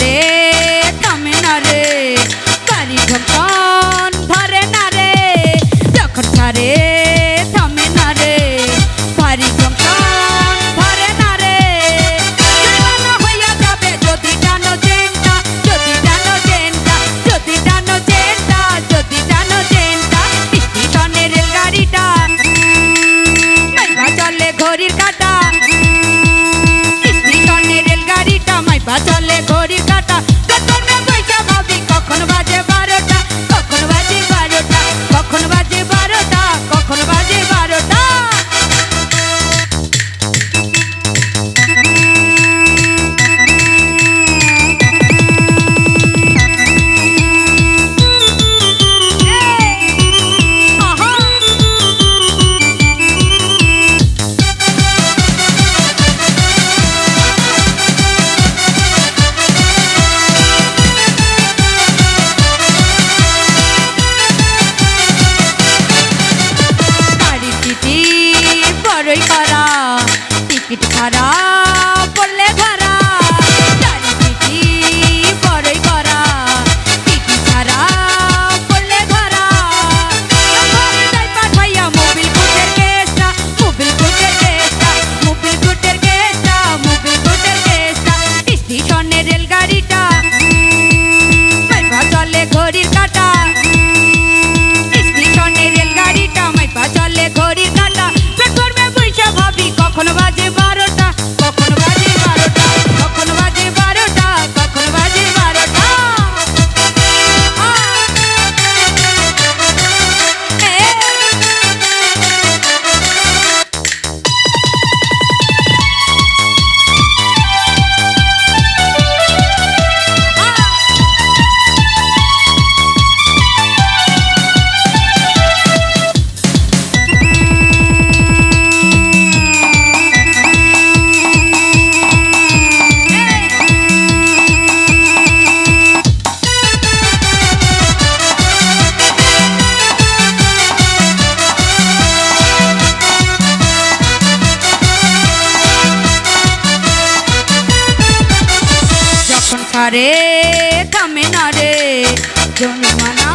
রে থামে না রে গাড়ি যখন ভরে না রে যখন পারে হারা আশা রে থামে না রে জন্মানা